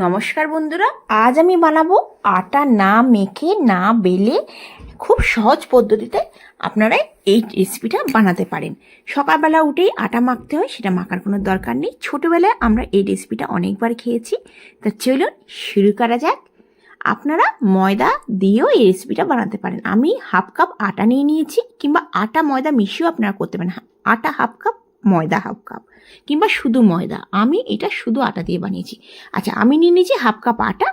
নমস্কার বন্ধুরা, আজ আমি বানাবো আটা না মেখে, না বেলে, খুব সহজ পদ্ধতিতে আপনারা এই রেসিপিটা বানাতে পারেন। সকালবেলা উঠেই আটা মাখতে হয়, সেটা মাখার কোনো দরকার নেই। ছোটোবেলায় আমরা এই রেসিপিটা অনেকবার খেয়েছি। তা চলুন শুরু করা যাক। আপনারা ময়দা দিয়েও এই রেসিপিটা বানাতে পারেন। আমি হাফ কাপ আটা নিয়ে নিয়েছি, কিংবা আটা ময়দা মিশিয়েও আপনারা করতে পারেন। আটা হাফ কাপ ময়দা হাফ কাপ, কিংবা শুধু ময়দা। আমি এটা শুধু আটা দিয়ে বানিয়েছি। আচ্ছা আমি নিয়ে নিয়েছি হাফ কাপ আটা।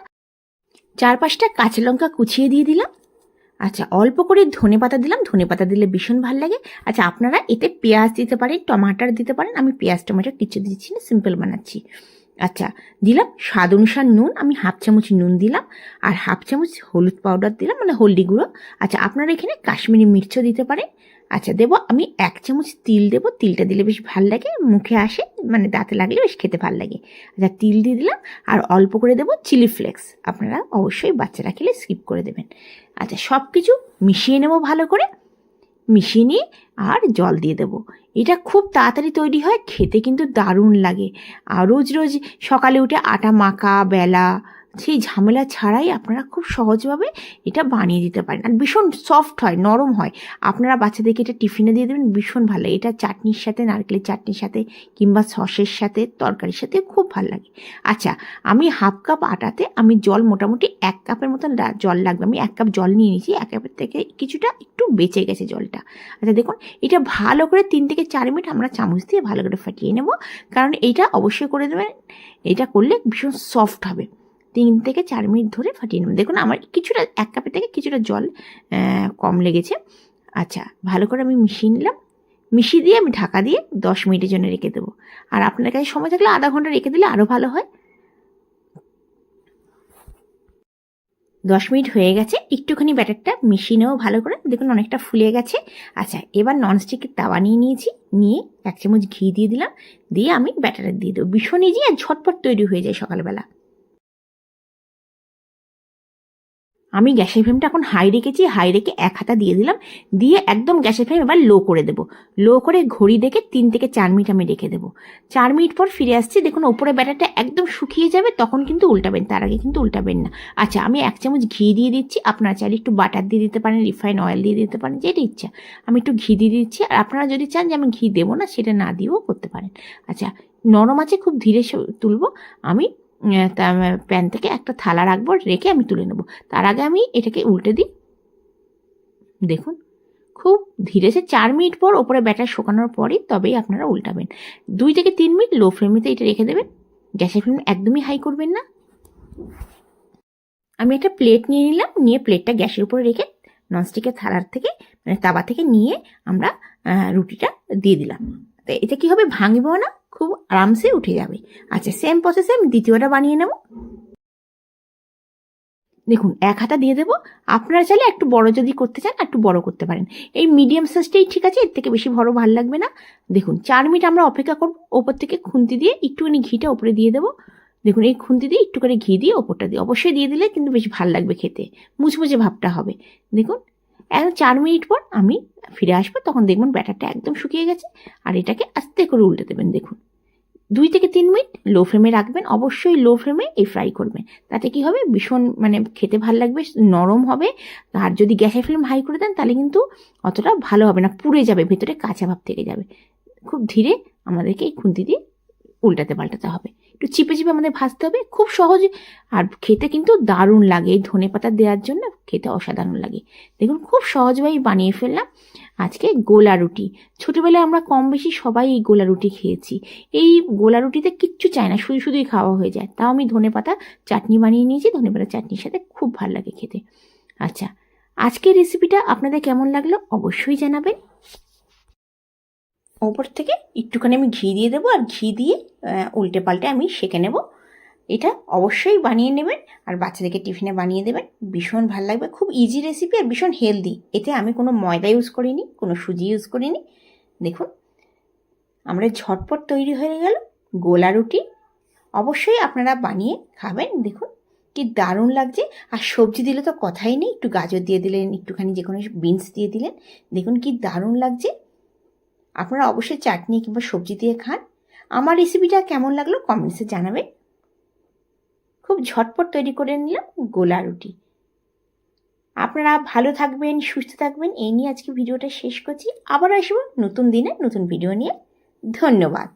চার পাঁচটা কাঁচা লঙ্কা কুচিয়ে দিয়ে দিলাম। আচ্ছা অল্প করে ধনে পাতা দিলাম। ধনে পাতা দিলে ভীষণ ভালো লাগে। আচ্ছা আপনারা এতে পেঁয়াজ দিতে পারেন, টমাটার দিতে পারেন। আমি পেঁয়াজ টমাটার কিছু দিচ্ছি না, সিম্পল বানাচ্ছি। আচ্ছা দিলাম স্বাদ অনুসার নুন, আমি হাফ চামচ নুন দিলাম, আর হাফ চামচ হলুদ পাউডার দিলাম মানে হলদি গুঁড়ো। আচ্ছা আপনারা এখানে কাশ্মীরি মির্চও দিতে পারেন। আচ্ছা দেবো, আমি এক চামচ তিল দেবো, তিলটা দিলে বেশ ভালো লাগে, মুখে আসে মানে দাঁতে লাগলে বেশ খেতে ভালো লাগে। আচ্ছা তিল দিয়ে দিলাম, আর অল্প করে দেবো চিলি ফ্লেক্স, আপনারা অবশ্যই বাচ্চারা খেলে স্কিপ করে দেবেন। আচ্ছা সব কিছু মিশিয়ে নেব ভালো করে মিশিয়ে নিয়ে আর জল দিয়ে দেবো। এটা খুব তাড়াতাড়ি তৈরি হয়, খেতে কিন্তু দারুণ লাগে। আর রোজ রোজ সকালে উঠে আটা মাখা, বেলা, সেই ঝামেলা ছাড়াই আপনারা খুব সহজভাবে এটা বানিয়ে দিতে পারেন। আর ভীষণ সফট হয়, নরম হয়। আপনারা বাচ্চাদেরকে এটা টিফিনে দিয়ে দেবেন, ভীষণ ভালো লাগে। এটা চাটনির সাথে, নারকেলের চাটনির সাথে কিংবা সসের সাথে, তরকারির সাথে খুব ভালো লাগে। আচ্ছা আমি হাফ কাপ আটাতে আমি জল মোটামুটি এক কাপের মতন জল লাগবে। আমি এক কাপ জল নিয়ে নিয়েছি, এক কাপের থেকে কিছুটা বেঁচে গেছে জলটা। আচ্ছা দেখুন, এটা ভালো করে তিন থেকে চার মিনিট আমরা চামচ দিয়ে ভালো করে ফাটিয়ে নেব। কারণ এইটা অবশ্যই করে দেবেন। এটা করলে ভীষণ সফট হবে। তিন থেকে চার মিনিট ধরে ফাটিয়ে নেব। দেখুন, আমার কিছুটা, এক কাপের থেকে কিছুটা জল কম লেগেছে। আচ্ছা ভালো করে আমি মিশিয়ে নিলাম। মিশিয়ে দিয়ে আমি ঢাকা দিয়ে দশ মিনিটের জন্য রেখে দেবো। আর আপনার কাছে সময় থাকলে আধা ঘণ্টা রেখে দিলে আরও ভালো হয়। দশ মিনিট হয়ে গেছে, একটুখানি ব্যাটারটা মিশিয়ে ভালো করে, দেখুন অনেকটা ফুলে গেছে। আচ্ছা এবার ননস্টিকের তাওয়া নিয়ে নিয়েছি, নিয়ে এক চামচ ঘি দিয়ে দিলাম, দিয়ে আমি ব্যাটারে দিয়ে দেবো। ভীষণ ইজি আর ঝটপট তৈরি হয়ে যায় সকালবেলা। আমি গ্যাসের ফ্লেমটা এখন হাই রেখেছি হাই রেখে এক হাতা দিয়ে দিলাম, দিয়ে একদম গ্যাসের ফ্লেম এবার লো করে দেবো। লো করে ঘড়ি দেখে তিন থেকে চার মিনিট আমি রেখে দেবো। চার মিনিট পর ফিরে আসছি, দেখুন ওপরে ব্যাটারটা একদম শুকিয়ে যাবে, তখন কিন্তু উল্টাবেন, তার আগে কিন্তু উল্টাবেন না। আচ্ছা আমি এক চামচ ঘি দিয়ে দিচ্ছি, আপনারা চাইলে একটু বাটার দিয়ে দিতে পারেন রিফাইন অয়েল দিয়ে দিতে পারেন, যেটা ইচ্ছা। আমি একটু ঘি দিয়ে দিচ্ছি, আর আপনারা যদি চান যে আমি ঘি দেবো না, সেটা না দিয়েও করতে পারেন। আচ্ছা নরম আছে, খুব ধীরে তুলবো, আমি প্যান থেকে একটা থালা রাখব, রেখে আমি তুলে নেব। তার আগে আমি এটাকে উল্টে দিই। দেখুন, খুব ধীরে সে চার মিনিট পর ওপরে ব্যাটার শুকানোর পরই তবেই আপনারা উল্টাবেন। দুই থেকে তিন মিনিট লো ফ্লেমেতে এটা রেখে দেবেন। গ্যাসের ফ্লেম একদমই হাই করবেন না। আমি একটা প্লেট নিয়ে নিলাম, নিয়ে প্লেটটা গ্যাসের উপরে রেখে ননস্টিকের থালার থেকে মানে তাবা থেকে নিয়ে আমরা রুটিটা দিয়ে দিলাম। তো এটা কি হবে? ভাঙবেও না। খুব আরামসে উঠে যাবে। আচ্ছা সেম প্রসেসে আমি দ্বিতীয়টা বানিয়ে নেব। দেখুন, এক হাতা দিয়ে দেবো। আপনারা চাইলে একটু বড় যদি করতে চান, একটু বড় করতে পারেন। এই মিডিয়াম সাইজটাই ঠিক আছে, এর থেকে বেশি বড় ভালো লাগবে না। দেখুন, চার মিনিট আমরা অপেক্ষা করব ওপর থেকে খুন্তি দিয়ে, একটুখানি ঘিটা ওপরে দিয়ে দেবো। দেখুন, এই খুন্তি দিয়ে একটুখানি ঘি দিয়ে ওপরটা দিয়ে, অবশ্যই দিয়ে দিলে কিন্তু বেশ ভালো লাগবে খেতে। মুচমুচে ভাবটা হবে। দেখুন এখন চার মিনিট পর আমি ফিরে আসব, তখন দেখবেন ব্যাটারটা একদম শুকিয়ে গেছে, আর এটাকে আস্তে করে উল্টে দেবেন, দেখুন। দুই থেকে তিন মিনিট লো ফ্লেমে রাখবেন, অবশ্যই লো ফ্লেমে এই ফ্রাই করবেন। তাতে কি হবে? ভীষণ মানে খেতে ভালো লাগবে, নরম হবে, আর যদি গ্যাসের ফ্লেম হাই করে দেন, তাহলে কিন্তু অতটা ভালো হবে না, পুড়ে যাবে, ভেতরে কাঁচা ভাব থেকে যাবে। খুব ধীরে আমাদেরকে এই খুন্তি দিয়ে উল্টাতে পাল্টাতে হবে। একটু চিপে চিপে আমাদের ভাজতে হবে, খুব সহজ। আর খেতে কিন্তু দারুণ লাগে, এই ধনে পাতা দেওয়ার জন্য খেতে অসাধারণ লাগে। দেখুন, খুব সহজভাবেই বানিয়ে ফেললাম আজকে গোলা রুটি। ছোটোবেলায় আমরা কম বেশি সবাই এই গোলা রুটি খেয়েছি। এই গোলা রুটিতে কিচ্ছু চায় না, শুধু শুধুই খাওয়া হয়ে যায়। তাও আমি ধনে পাতা চাটনি বানিয়ে নিয়েছি, ধনে পাতা চাটনির সাথে খুব ভালো লাগে খেতে। আচ্ছা আজকের রেসিপিটা আপনাদের কেমন লাগল অবশ্যই জানাবেন। ওপর থেকে একটুখানি আমি ঘি দিয়ে দেবো আর ঘি দিয়ে উল্টে পাল্টে আমি সেঁকে নেব। এটা অবশ্যই বানিয়ে নেবেন আর বাচ্চাদেরকে টিফিনে বানিয়ে দেবেন। ভীষণ ভালো লাগবে, খুব ইজি রেসিপি আর ভীষণ হেলদি এতে আমি কোনো ময়দা ইউজ করিনি, কোনো সুজি ইউজ করিনি। দেখুন, আমরা ঝটপট তৈরি হয়ে গেল গোলা রুটি। অবশ্যই আপনারা বানিয়ে খাবেন। দেখুন, কি দারুণ লাগছে। আর সবজি দিলে তো কথাই নেই, একটু গাজর দিয়ে দিলেন, একটুখানি যে কোনো বিনস দিয়ে দিলেন। দেখুন, কি দারুণ লাগছে। আপনারা অবশ্যই চাটনি কিংবা সবজি দিয়ে খান। আমার রেসিপিটা কেমন লাগল কমেন্টসে জানাবেন। খুব ঝটপট তৈরি করে নিলাম গোলা রুটি। আপনারা ভালো থাকবেন, সুস্থ থাকবেন, এই নিয়ে আজকে ভিডিওটা শেষ করছি। আবার আসব নতুন দিনে নতুন ভিডিও নিয়ে। ধন্যবাদ।